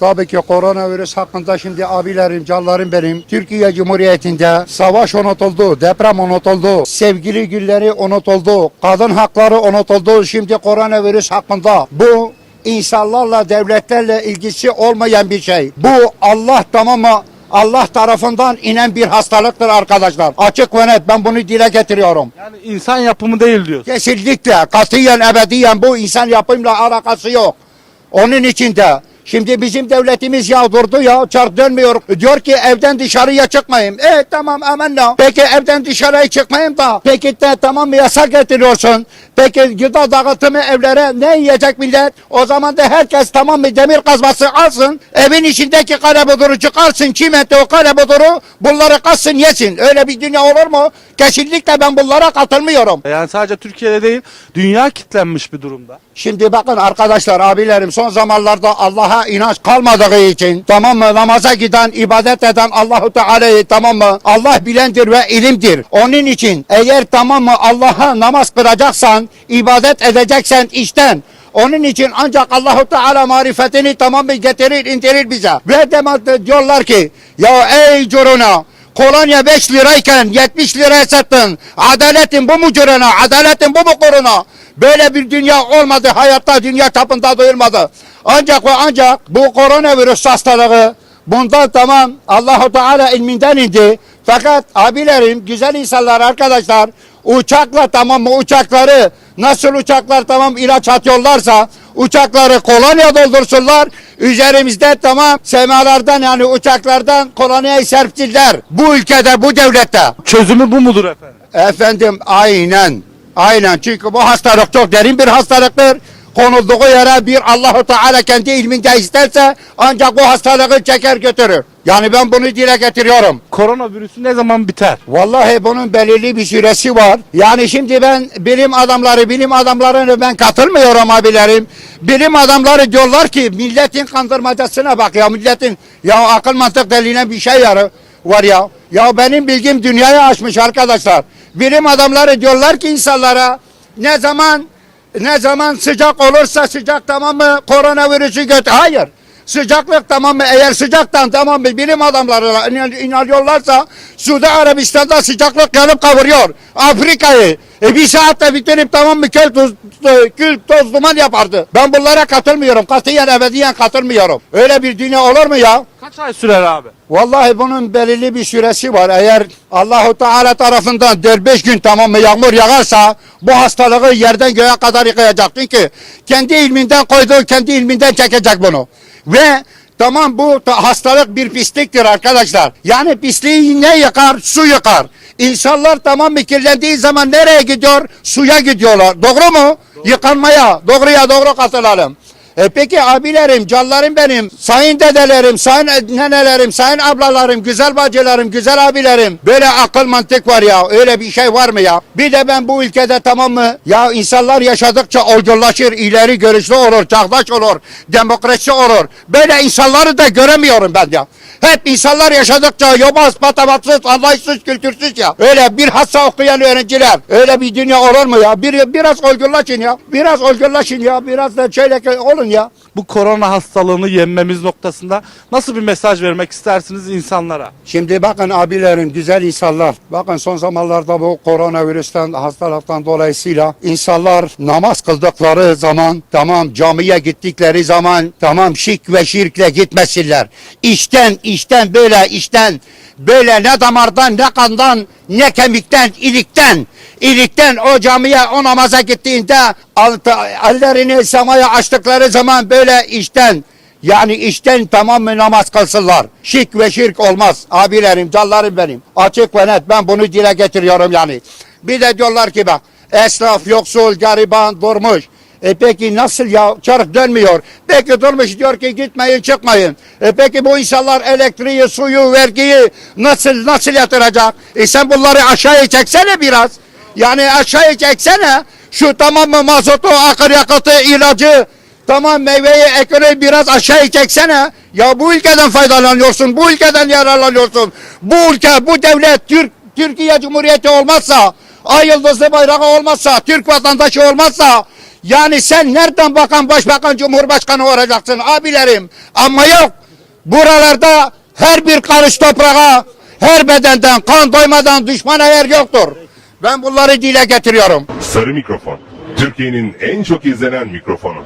Tabii ki koronavirüs hakkında şimdi abilerim, canlarım benim. Türkiye Cumhuriyeti'nde savaş unutuldu, deprem unutuldu, sevgili günleri unutuldu, kadın hakları unutuldu. Şimdi koronavirüs hakkında bu insanlarla, devletlerle ilgisi olmayan bir şey. Bu Allah tamamı Allah tarafından inen bir hastalıktır arkadaşlar. Açık ve net ben bunu dile getiriyorum. Yani insan yapımı değil diyorsun. Kesinlikle katiyen ebediyen bu insan yapımla alakası yok. Onun için de şimdi bizim devletimiz ya durdu ya çark dönmüyor. Diyor ki evden dışarıya çıkmayın. E tamam amenna. Peki evden dışarıya çıkmayın da. Peki de tamam yasak getiriyorsun. Peki gıda dağıtımı evlere ne yiyecek millet? O zaman da herkes tamam mı demir kazması alsın. Evin içindeki kareboduru çıkarsın. Çimento o kareboduru bunları kassın yesin. Öyle bir dünya olur mu? Kesinlikle ben bunlara katılmıyorum. Yani sadece Türkiye'de değil, dünya kitlenmiş bir durumda. Şimdi bakın arkadaşlar abilerim son zamanlarda Allah'a inanç kalmadığı için tamam mı namaza giden ibadet eden Allahu Teala'yı tamam mı Allah bilendir ve ilimdir. Onun için eğer tamam mı Allah'a namaz kıracaksan ibadet edeceksen işten onun için ancak Allahu Teala marifetini tamam mı getirir indirir bize. Ve demek diyorlar ki ya ey curuna Kolonya 5 lirayken 70 liraya sattın. Adaletin bu mu curuna? Adaletin bu mu koruna? Böyle bir dünya olmadı. Hayatta dünya çapında duyulmadı. Ancak ve ancak bu koronavirüs hastalığı bundan tamam Allahu Teala ilminden indi. Fakat abilerim, güzel insanlar arkadaşlar uçakla tamam mı uçakları nasıl uçaklar tamam ilaç atıyorlarsa uçakları kolonya doldursunlar. Üzerimizde tamam semalardan yani uçaklardan kolonyayı serptiler. Bu ülkede bu devlette. Çözümü bu mudur efendim? Efendim aynen. Aynen çünkü bu hastalık çok derin bir hastalıktır. Konulduğu yere bir Allahu Teala kendi ilminde isterse ancak bu hastalığı çeker götürür. Yani ben bunu dile getiriyorum. Koronavirüsü ne zaman biter? Vallahi bunun belirli bir süresi var. Yani şimdi ben bilim adamları, bilim adamlarını ben katılmıyorum abilerim. Bilim adamları diyorlar ki milletin kandırmacasına bak ya milletin ya akıl mantık deliğine bir şey yarı var ya. Ya benim bilgim dünyayı aşmış arkadaşlar. Bilim adamları diyorlar ki insanlara ne zaman ne zaman sıcak olursa sıcak tamam mı koronavirüsü götür. Hayır. Sıcaklık tamam mı? Eğer sıcaktan tamam mı bilim adamları inan- inanıyorlarsa Suudi Arabistan'da sıcaklık yanıp kavuruyor. Afrika'yı e bir saatte bitirip tamam mı kül toz, kül toz duman yapardı. Ben bunlara katılmıyorum. Katiyen ebediyen katılmıyorum. Öyle bir dünya olur mu ya? Kaç ay sürer abi? Vallahi bunun belirli bir süresi var. Eğer Allahu Teala tarafından 4-5 gün tamam mı yağmur yağarsa bu hastalığı yerden göğe kadar yıkayacak. Çünkü kendi ilminden koyduğu kendi ilminden çekecek bunu. Ve tamam bu ta- hastalık bir pisliktir arkadaşlar. Yani pisliği ne yıkar? Su yıkar. İnsanlar tamam mı kirlendiği zaman nereye gidiyor? Suya gidiyorlar. Doğru mu? Yıkanmaya. Doğruya doğru katılalım. E peki abilerim, canlarım benim, sayın dedelerim, sayın nenelerim, sayın ablalarım, güzel bacılarım, güzel abilerim. Böyle akıl mantık var ya, öyle bir şey var mı ya? Bir de ben bu ülkede tamam mı? Ya insanlar yaşadıkça olgunlaşır, ileri görüşlü olur, çağdaş olur, demokrasi olur. Böyle insanları da göremiyorum ben ya. Hep insanlar yaşadıkça yobaz, patavatsız, anlayışsız, kültürsüz ya. Öyle bir hassa okuyan öğrenciler. Öyle bir dünya olur mu ya? Bir, biraz olgunlaşın ya. Biraz olgunlaşın ya. Biraz da şöyle olun ya. Bu korona hastalığını yenmemiz noktasında nasıl bir mesaj vermek istersiniz insanlara? Şimdi bakın abilerim, güzel insanlar. Bakın son zamanlarda bu koronavirüsten, hastalıktan dolayısıyla insanlar namaz kıldıkları zaman, tamam camiye gittikleri zaman, tamam şirk ve şirkle gitmesinler. İşten, işten böyle işten, böyle ne damardan, ne kandan, ne kemikten, ilikten, ilikten o camiye, o namaza gittiğinde ellerini semaya açtıkları zaman böyle işten, yani işten tamam mı namaz kılsınlar. Şirk ve şirk olmaz. Abilerim, canlarım benim. Açık ve net ben bunu dile getiriyorum yani. Bir de diyorlar ki bak esnaf, yoksul, gariban durmuş. E peki nasıl ya çark dönmüyor. Peki durmuş diyor ki gitmeyin çıkmayın. E peki bu insanlar elektriği, suyu, vergiyi nasıl nasıl yatıracak? E sen bunları aşağıya çeksene biraz. Yani aşağıya çeksene. Şu tamam mı mazotu, akaryakıtı, ilacı, Tamam meyveyi ekmeği biraz aşağı çeksene. Ya bu ülkeden faydalanıyorsun, bu ülkeden yararlanıyorsun. Bu ülke, bu devlet Türk Türkiye Cumhuriyeti olmazsa, ay yıldızlı bayrağı olmazsa, Türk vatandaşı olmazsa Yani sen nereden bakan başbakan cumhurbaşkanı olacaksın abilerim. Ama yok. Buralarda her bir karış toprağa, her bedenden kan doymadan düşmana yer yoktur. Ben bunları dile getiriyorum. Sarı Mikrofon. Türkiye'nin en çok izlenen mikrofonu.